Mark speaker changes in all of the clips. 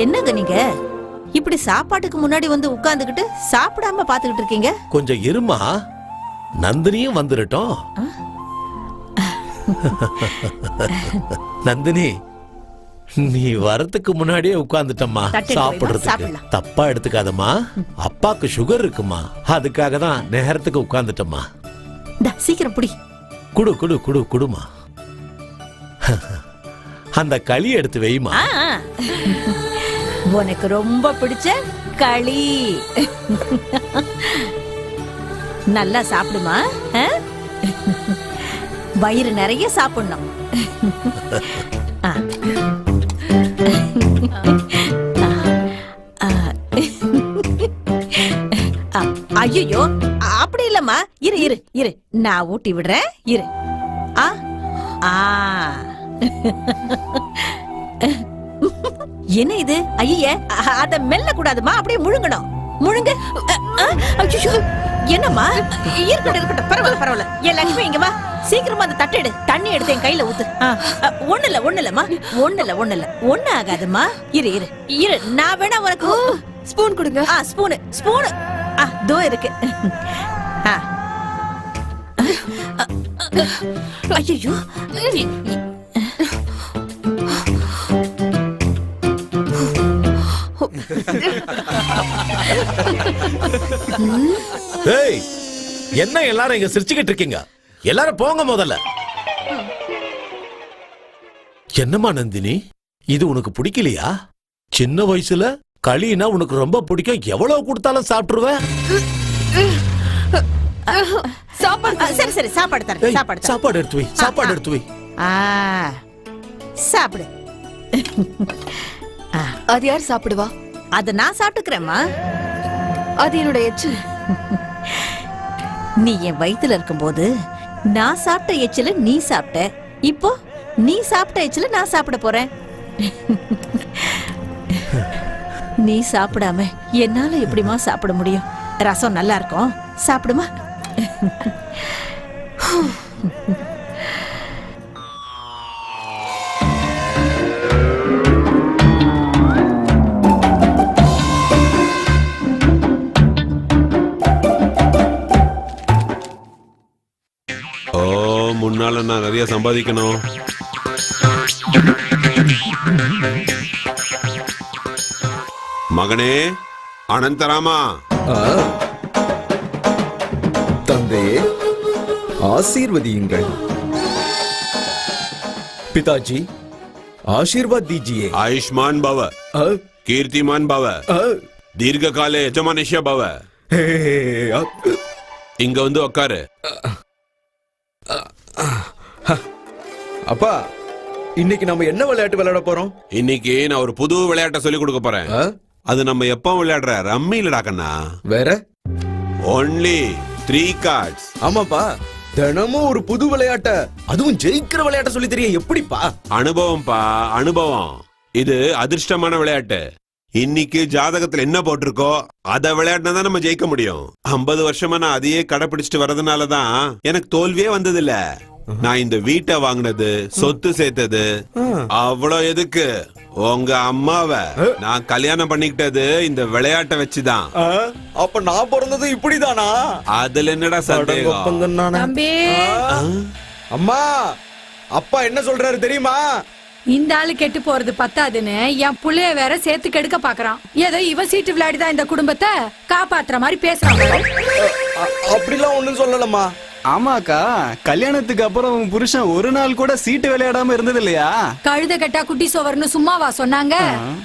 Speaker 1: என்னங்க நீங்க? இப்படி சாப்பாட்டுக்கு முன்னாடி வந்து உட்கார்ந்துகிட்டு சாப்பிடாம பாத்துக்கிட்டு இருக்கீங்க?
Speaker 2: கொஞ்சம் இருமா? நந்தினியும் வந்துடட்டும் நந்தினி நீ வரதுக்கு முன்னாடியே உட்கார்ந்துட்டம்மா. சாப்பிடுறதுக்கு. தப்பா எடுத்துக்காதம்மா. அப்பாக்கு சுகர் இருக்குமா? அதுக்காக தான் நேரத்துக்கு உட்கார்ந்துட்டம்மா.
Speaker 1: சீக்கிரம் புடி.
Speaker 2: குடு குடு குடு குடுமா. அந்த களி எடுத்து வைமா.
Speaker 1: உனக்கு ரொம்ப பிடிச்ச களி. நல்லா சாப்பிடுமா வயிறு நிறைய சாப்பிடணும். ஐயோ அப்படி இல்லம்மா. இரு இரு இரு. நான் ஊட்டி விடுறேன். இரு. ஆ. ஆ. என்ன இது? ஐய அத மெல்ல கூடாதுமா? அப்படியே முழுங்கணும். முழுங்க. ஐயோ என்னம்மா? இருக்கட்டும் இருக்கட்டும். பரவாயில்ல பரவாயில்ல. என் லட்சுமி இங்க வா சீக்கிரமா அந்த தட்டு எடு. தண்ணி எடுத்து என் கையில ஊத்து. ஒண்ணு இல்ல ஒண்ணு இல்லம்மா ஒண்ணு இல்ல ஒண்ணு இல்ல ஒண்ணு ஆகாதும்மா இரு இரு. இரு நான் வேணா உனக்கு
Speaker 3: ஸ்பூன் கொடுங்க.
Speaker 1: ஆ ஸ்பூனு ஸ்பூனு. ஆ தோ இருக்கு. ஆ. ஐயோ
Speaker 2: ஏய் என்ன எல்லாரும் இங்க சிரிச்சுக்கிட்டு இருக்கீங்க? எல்லாரும் போங்க முதல்ல. என்னம்மா நந்தினி இது உனக்கு பிடிக்கலையா? சின்ன வயசுல களினா உனக்கு ரொம்ப பிடிக்கும். எவ்வளவு கொடுத்தாலும் சாப்பிட்டுருவ?
Speaker 3: சாப்பாடு
Speaker 1: சரி சரி சாப்பாடு தரேன் சாப்பாடு
Speaker 2: சாப்பாடு எடுத்து வை சாப்பாடு எடுத்து வை.
Speaker 1: ஆ சாப்பிடு.
Speaker 3: அது யார் சாப்பிடுவா?
Speaker 1: அத நான் சாப்பிட்டுக்கிறேம்மா.
Speaker 3: அது என்னோட எச்சில்
Speaker 1: நீ என் வயித்துல இருக்கும்போது நான் சாப்பிட்ட எச்சில நீ சாப்பிட்ட. இப்போ நீ சாப்பிட்ட எச்சில நான் சாப்பிட போறேன். நீ சாப்பிடாம என்னால எப்படிம்மா சாப்பிட முடியும்? ரசம் நல்லா இருக்கும். சாப்பிடுமா?
Speaker 4: முன்னால நான் நிறைய சம்பாதிக்கணும் மகனே அனந்தராமா
Speaker 5: ஆ. தந்தையே ஆசீர்வதியுங்கள் பிதாஜி ஆசீர்வாத் दीजिए
Speaker 4: ஆயுஷ்மான் பவ
Speaker 5: அ,
Speaker 4: கீர்த்திமான் பவ
Speaker 5: அ,
Speaker 4: தீர்க்க கால எஜமானிஷ்ய பவ
Speaker 5: ஹே, அ,
Speaker 4: இங்க வந்து உக்காரு
Speaker 5: அப்பா இன்னைக்கு நம்ம என்ன விளையாட்டு விளையாட போறோம்?
Speaker 4: இன்னைக்கு நான் ஒரு புது விளையாட்டை சொல்லி கொடுக்க போறேன்? அது நம்ம எப்ப விளையாடுற? ரம்மி இல்லடா கண்ணா.
Speaker 5: வேற?
Speaker 4: ஒன்லி த்ரீ கார்ட்ஸ்
Speaker 5: ஆமாப்பா. தினமும் ஒரு புது விளையாட்ட அதுவும் ஜெயிக்கிற விளையாட்ட சொல்லி தெரிய எப்படிப்பா?
Speaker 4: அனுபவம்ப்பா அனுபவம். இது அதிர்ஷ்டமான விளையாட்டு. இன்னைக்கு ஜாதகத்துல என்ன போட்டிருக்கோ அத விளையாடினா தான் நம்ம ஜெயிக்க முடியும். ஐம்பது வருஷமா நான் அதையே கடைபிடிச்சிட்டு வர்றதுனால தான் எனக்கு தோல்வியே வந்தது இல்ல நான் இந்த வீட்டை வாங்கினது சொத்து சேர்த்தது அவ்வளோ எதுக்கு? உங்க அம்மாவை நான் கல்யாணம் பண்ணிக்கிட்டது இந்த விளையாட்டை வச்சுதான்.
Speaker 5: அப்ப நான் பிறந்தது இப்படிதானா?
Speaker 4: அதுல என்னடா சந்தேகம்.
Speaker 6: தம்பி?
Speaker 5: அம்மா அப்பா என்ன சொல்றாரு தெரியுமா?
Speaker 6: இந்த ஆளு கெட்டு போறது பத்தாதுன்னு என் புள்ளைய வேற சேர்த்து கெடுக்க பாக்குறான். ஏதோ இவன் சீட்டு விளையாடிதான் இந்த குடும்பத்தை காப்பாத்துற மாதிரி பேசுறான்.
Speaker 5: அ- அப்படிலாம் ஒண்ணும் சொல்லலம்மா.
Speaker 7: ஆமாக்கா கல்யாணத்துக்கு அப்புறம் புருஷன் ஒரு நாள் கூட சீட்டு விளையாடாம இருந்தது இல்லையா
Speaker 6: கழுத கட்டா குட்டி சோவர்னு சும்மாவா சொன்னாங்க?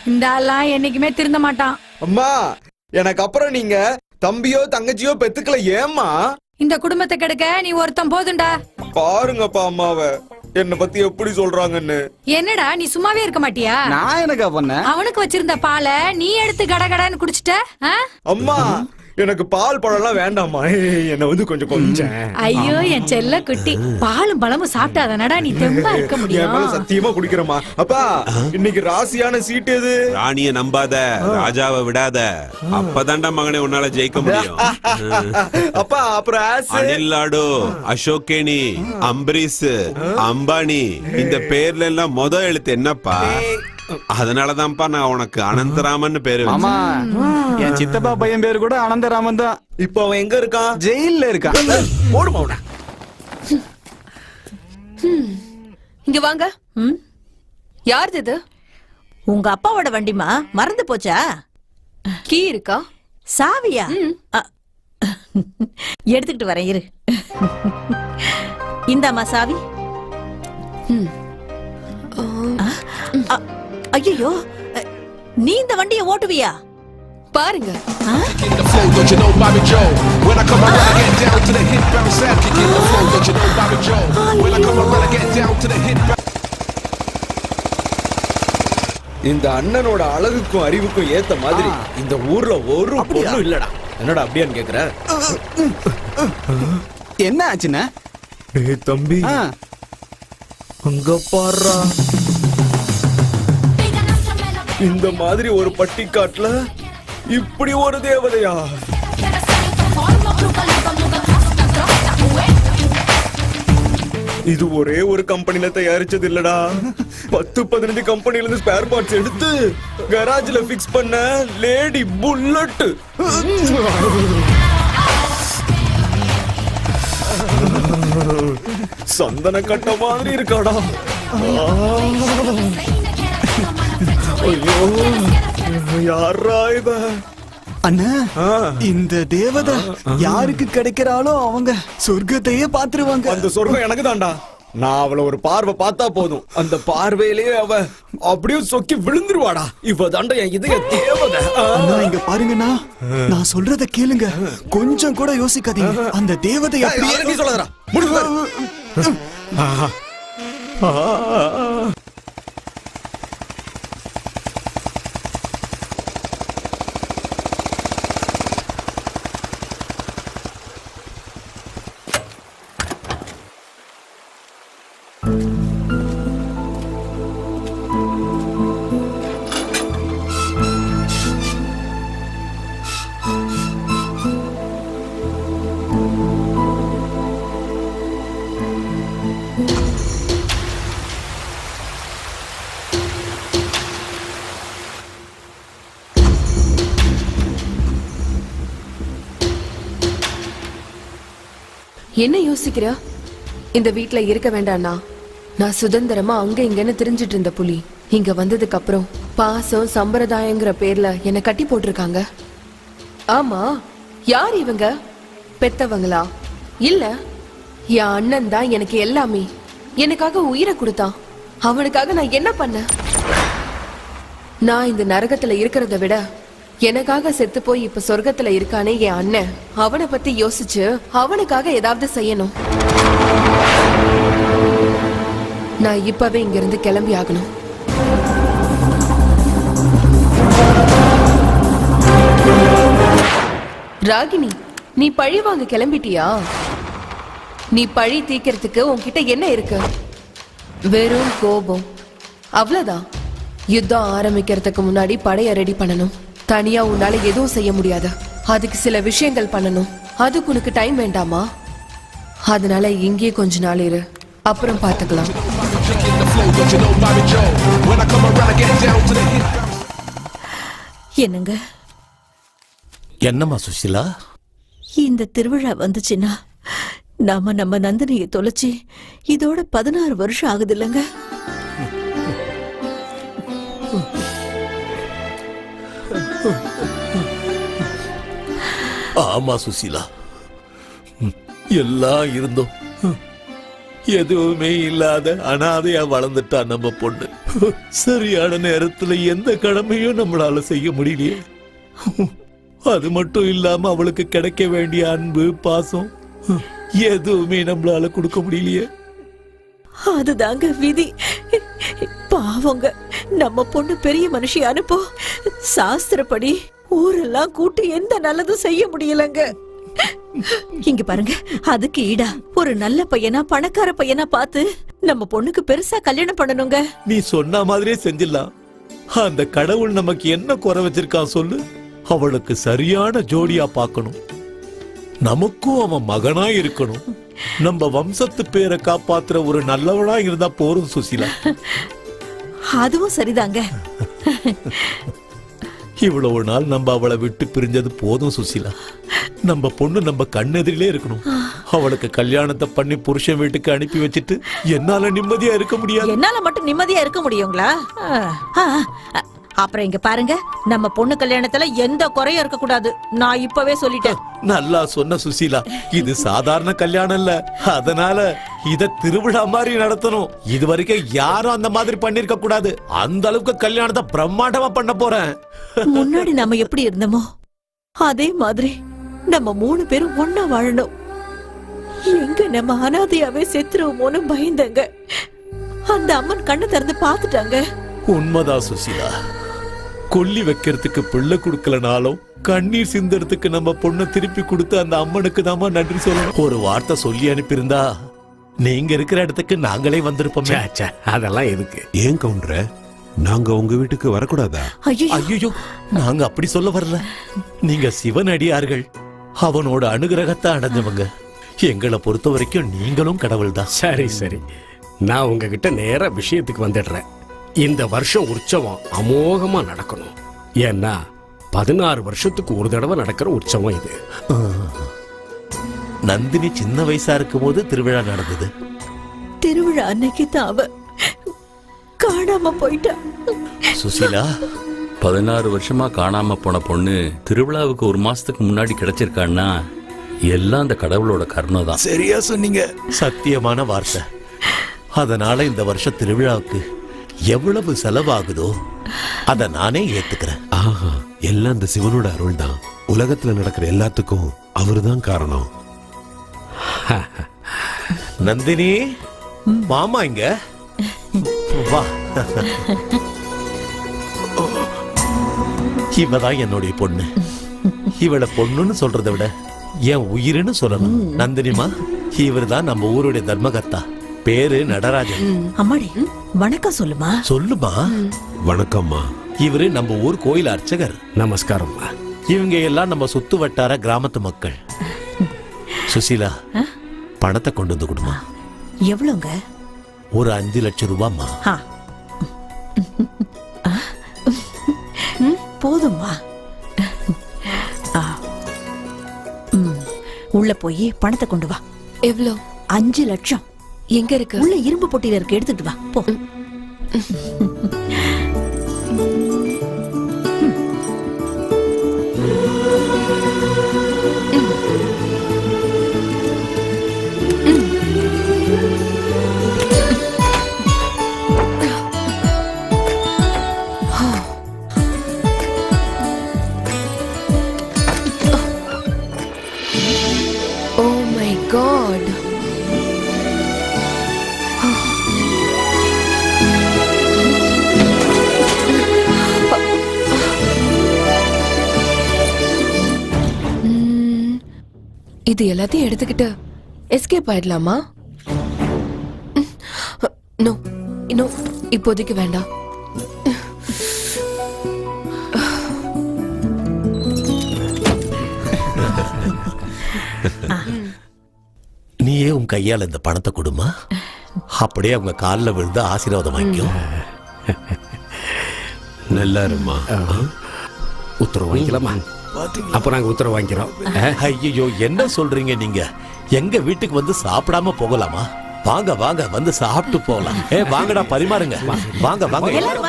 Speaker 6: இந்த ஆள்லாம் என்னைக்குமே திருந்த மாட்டான்.
Speaker 5: அம்மா எனக்கு அப்புறம் நீங்க தம்பியோ தங்கச்சியோ பெத்துக்கல ஏம்மா?
Speaker 6: இந்த குடும்பத்தை கெடுக்க நீ ஒருத்தன் போதுண்டா.
Speaker 5: பாருங்கப்பா அம்மாவை. என்ன பத்தி எப்படி சொல்றாங்கன்னு
Speaker 6: என்னடா நீ சும்மாவே இருக்க மாட்டியா
Speaker 7: நான் எனக்கா பண்ணேன்
Speaker 6: அவனுக்கு வச்சிருந்த பாலை நீ எடுத்து கடகடன்னு குடிச்சிட்ட?
Speaker 5: அம்மா எனக்கு பால் பழம்லாம் வேண்டாம்மா. ஏய், என்ன வந்து கொஞ்சம் கொஞ்சம்.
Speaker 6: ஐயோ என் செல்ல குட்டி. பாலும் பழமும் சாப்பிட்டாதானடா நீ தெம்பா இருக்க
Speaker 5: என் மேல
Speaker 6: முடியும்
Speaker 5: சத்தியமா குடிக்கிறேம்மா. அப்பா இன்னைக்கு ராசியான சீட் எது?
Speaker 4: ராணிய நம்பாத ராஜாவை விடாத. அப்பதான்டா மகனே உன்னால ஜெயிக்க முடியும்.
Speaker 5: அப்பா அப்புறம் ஆஸ்
Speaker 4: அனில் லாடு அசோகேணி அம்பரீஷ் அம்பானி இந்த பேர்ல எல்லாம் மொத எழுத்து என்னப்பா? அதனாலதான்ப்பா நான் உனக்கு அனந்தராமன் பேரு.
Speaker 7: என் சித்தப்பா பையன் பேரு கூட அனந்தராமன் தான்.
Speaker 5: இப்ப அவன் எங்க இருக்கான்?
Speaker 7: ஜெயில்ல இருக்கான்.
Speaker 5: போடுமா அவன?
Speaker 3: இங்க வாங்க.
Speaker 1: ம்?
Speaker 3: யாருது இது?
Speaker 1: உங்க அப்பாவோட வண்டிமா மறந்து போச்சா?
Speaker 3: கீ இருக்கா?
Speaker 1: சாவியா? எடுத்துக்கிட்டு வரேன் இரு. இந்தாம்மா சாவி. ஐயோ நீ இந்த வண்டியை ஓட்டுவியா
Speaker 3: பாருங்க.
Speaker 5: இந்த அண்ணனோட அழகுக்கும் அறிவுக்கும் ஏத்த மாதிரி இந்த ஊர்ல ஒரு பொண்ணும் இல்லடா என்னடா அப்படியான்னு கேக்குற
Speaker 7: என்ன
Speaker 5: டேய் தம்பி அங்க பாருடா இந்த மாதிரி ஒரு பட்டிக்காட்டுல இப்படி ஒரு தேவதையா? இது ஒரே ஒரு கம்பெனில தயாரிச்சது இல்லடா பத்து பதினஞ்சு கம்பெனில இருந்து ஸ்பேர் பார்ட்ஸ் எடுத்து கராஜ்ல பிக்ஸ் பண்ண லேடி புல்லட் சந்தன கட்ட மாதிரி இருக்காடா. யாரா இவ?
Speaker 7: அண்ணா. இந்த தேவதை யாருக்கு கிடைக்கிறாளோ அவங்க சொர்க்கத்தையே பாத்துருவாங்க
Speaker 5: அந்த சொர்க்கம் எனக்கு தான்டா நான் அவள ஒரு பார்வை பார்த்தா போதும். அந்த பார்வையிலேயே அவ அப்படியே சொக்கி விழுந்துருவாடா. இவ தாண்டா என் இதய தேவதை.
Speaker 7: அண்ணா இங்க பாருங்கண்ணா. நான் சொல்றத கேளுங்க. கொஞ்சம் கூட யோசிக்காதீங்க. அந்த தேவதை அப்படியே
Speaker 5: சொல்லாதடா. முடிவு
Speaker 3: என்ன யோசிக்கிற? இந்த வீட்ல இருக்க வேண்டாம்னா நான் சுதந்திரமா அங்க இங்கன்னு தெரிஞ்சிட்டு இருந்த புலி. இங்க வந்ததுக்கு அப்புறம் பாசம் சம்பிரதாயங்கிற பேர்ல என்ன கட்டி போட்டிருக்காங்க. ஆமா யார் இவங்க? பெத்தவங்களா? இல்ல என் அண்ணன் தான் எனக்கு எல்லாமே. எனக்காக உயிரை கொடுத்தான். அவனுக்காக நான் என்ன பண்ணேன் நான் இந்த நரகத்துல இருக்கிறத விட எனக்காக செத்து போய் இப்ப சொர்க்கத்துல இருக்கானே என் அண்ணன். அவனை பத்தி யோசிச்சு அவனுக்காக ஏதாவது செய்யணும். நான் இப்பவே இங்கிருந்து கிளம்பி ஆகணும். ராகினி நீ பழி வாங்க கிளம்பிட்டியா? நீ பழி தீக்கிறதுக்கு உன்கிட்ட என்ன இருக்கு? வெறும் கோபம். அவ்வளவுதான். யுத்தம் ஆரம்பிக்கிறதுக்கு முன்னாடி படைய ரெடி பண்ணணும். தனியா உன்னால எதுவும் செய்ய முடியாது. அதுக்கு சில விஷயங்கள் பண்ணணும். அதுக்கு உனக்கு டைம் வேண்டாமா? அதனால இங்கே கொஞ்ச நாள் இரு. அப்புறம் பார்த்துக்கலாம்.
Speaker 1: என்னங்க?
Speaker 2: என்னம்மா சுசிலா
Speaker 1: இந்த திருவிழா வந்துச்சுன்னா நாம நம்ம நந்தினியை தொலைச்சி இதோட பதினாறு வருஷம் ஆகுது இல்லைங்க?
Speaker 2: ஆமா சுசிலா. எல்லாம் இருந்தோம் எதுவுமே இல்லாத அனாதையா வளர்ந்துட்டா நம்ம பொண்ணு. சரியான நேரத்துல எந்த கடமையும் நம்மளால செய்ய முடியலையே. அது மட்டும் இல்லாம அவளுக்கு கிடைக்க வேண்டிய அன்பு பாசம் எதுவுமே நம்மளால கொடுக்க முடியலையே.
Speaker 1: அதுதாங்க விதி. பாவங்க. நம்ம பொண்ணு பெரிய மனுஷி அனுப்போ. சாஸ்திரப்படி ஊரெல்லாம் கூட்டி எந்த நல்லதும் செய்ய முடியலங்க. இங்க பாருங்க அதுக்கு ஈடா. ஒரு நல்ல பையனா பணக்கார பையனா பார்த்து நம்ம பொண்ணுக்கு பெருசா கல்யாணம் பண்ணணுங்க.
Speaker 2: நீ சொன்ன மாதிரியே செஞ்சிடலாம். அந்த கடவுள் நமக்கு என்ன குறை வச்சிருக்கான் சொல்லு. அவளுக்கு சரியான ஜோடியா பார்க்கணும். நமக்கும் அவன் மகனா இருக்கணும். நம்ம வம்சத்து பேரை காப்பாத்துற ஒரு நல்லவனா இருந்தா போரும் சுசிலா.
Speaker 1: அதுவும் சரிதாங்க.
Speaker 2: இவ்வளவு நாள் நம்ம அவளை விட்டு பிரிஞ்சது போதும் சுசீலா. நம்ம பொண்ணு நம்ம கண்ணெதிரிலே இருக்கணும். அவளுக்கு கல்யாணத்தை பண்ணி புருஷன் வீட்டுக்கு அனுப்பி வச்சிட்டு என்னால நிம்மதியா இருக்க முடியாது.
Speaker 1: என்னால மட்டும் நிம்மதியா இருக்க முடியுங்களா. அப்புறம் இங்க பாருங்க நம்ம பொண்ணு கல்யாணத்துல எந்த குறையும் இருக்க கூடாது நான் இப்பவே சொல்லிட்டேன்.
Speaker 2: நல்லா சொன்ன சுசீலா இது சாதாரண கல்யாணம் இல்ல. அதனால இத திருவிழா மாதிரி நடத்தணும். இது வரைக்கும் யாரும் அந்த மாதிரி பண்ணிருக்க கூடாது. அந்த அளவுக்கு கல்யாணத்தை பிரம்மாண்டமா பண்ண போறேன்.
Speaker 1: முன்னாடி நம்ம எப்படி இருந்தோமோ அதே மாதிரி நம்ம மூணு பேரும் ஒண்ணா வாழணும். எங்க நம்ம அனாதையாவே செத்துருவோமோன்னு பயந்தங்க. அந்த அம்மன் கண்ணை திறந்து பார்த்துட்டாங்க.
Speaker 2: உண்மைதான் சுசீலா. கொல்லி வைக்கிறதுக்கு பிள்ளை கொடுக்கலனாலும் கண்ணீர் சிந்தறதுக்கு நம்ம பொண்ணை திருப்பி கொடுத்து அந்த அம்மனுக்கு தாமா நன்றி சொல்லணும். ஒரு வார்த்தை சொல்லி அனுப்பியிருந்தா நீங்க இருக்கிற இடத்துக்கு நாங்களே வந்திருப்போமே.
Speaker 8: அதெல்லாம் எதுக்கு?
Speaker 4: ஏன் கவுண்டர? நாங்க உங்க வீட்டுக்கு வரக்கூடாதா?
Speaker 1: ஐயோ
Speaker 2: ஐயோ நாங்க அப்படி சொல்ல வரல. நீங்க சிவன் அடியார்கள். அவனோட அனுகிரகத்தை அடைஞ்சவங்க. எங்களை பொறுத்த வரைக்கும் நீங்களும் கடவுள்தான்.
Speaker 8: சரி சரி. நான் உங்ககிட்ட நேரா விஷயத்துக்கு வந்துடுறேன். இந்த வருஷம் உற்சவம் அமோகமா நடக்கணும். ஏன்னா பதினாறு வருஷத்துக்கு ஒரு தடவை நடக்கிற உற்சவம் இது.
Speaker 2: நந்தினி சின்ன வயசா இருக்கும் போது திருவிழா நடந்தது.
Speaker 1: திருவிழா அன்னைக்கு தான் அவ காணாம போயிட்டா.
Speaker 2: சுசீலா?
Speaker 9: பதினாறு வருஷமா காணாம போன பொண்ணு திருவிழாவுக்கு ஒரு மாசத்துக்கு முன்னாடி கிடைச்சிருக்கான்னா எல்லாம் அந்த கடவுளோட கருணை தான்.
Speaker 7: சரியா சொன்னீங்க.
Speaker 2: சத்தியமான வார்த்தை. அதனால இந்த வருஷம் திருவிழாவுக்கு எவ்வளவு செலவாகுதோ அத நானே ஏத்துக்கிறேன்.
Speaker 4: ஆஹா எல்லாம் அந்த சிவனோட அருள் தான் உலகத்துல நடக்கிற எல்லாத்துக்கும் அவர்தான் காரணம்.
Speaker 2: நந்தினி மாமா இங்க? வா. இவதான் என்னுடைய பொண்ணு. இவளை பொண்ணுன்னு சொல்றதை விட என் உயிர்னு சொல்லணும். நந்தினிமா இவர்தான் நம்ம ஊருடைய தர்மகர்த்தா. பேரு நடராஜன்.
Speaker 1: அம்மாடி வணக்கம் சொல்லுமா.
Speaker 2: சொல்லுமா?
Speaker 4: வணக்கம்மா.
Speaker 2: இவரு நம்ம ஊர் கோயில் அர்ச்சகர்.
Speaker 8: நமஸ்காரம்மா.
Speaker 2: இவங்க எல்லாம் நம்ம சுத்து வட்டார கிராமத்து மக்கள். சுசீலா பணத்தை கொண்டு வந்து கொடுமா.
Speaker 1: எவ்வளவுங்க?
Speaker 2: ஒரு அஞ்சு லட்சம் ரூபாய்மா
Speaker 1: ஆ. ம், போதும்மா. உள்ள போய் பணத்தை கொண்டு வா.
Speaker 3: எவ்வளோ
Speaker 1: அஞ்சு லட்சம்.
Speaker 3: எங்க இருக்கு?
Speaker 1: உள்ள இரும்பு பொட்டியில இருக்கு எடுத்துட்டு வா போ.
Speaker 3: ஓ மை காட் இது எல்லாத்தையும் எடுத்துக்கிட்டு எஸ்கேப் ஆயிடலாமா? நோ நோ இப்போதைக்கு வேண்டாம்.
Speaker 2: நீயே உன் கையால இந்த பணத்தை கொடுமா? அப்படியே அவங்க காலில் விழுந்து ஆசீர்வாதம் வாங்கிக்கோ
Speaker 4: நல்லா இருமா
Speaker 8: உத்தரவு வாங்கிக்கலாமா? அப்ப நாங்க உத்தரவு வாங்கிக்கிறோம்.
Speaker 2: ஐயோ என்ன சொல்றீங்க நீங்க? எங்க வீட்டுக்கு வந்து சாப்பிடாம போகலாமா? வாங்க வாங்க வந்து சாப்பிட்டு போகலாம். ஏ வாங்கடா பரிமாறுங்க. வாங்க வாங்க.
Speaker 1: எல்லாரும்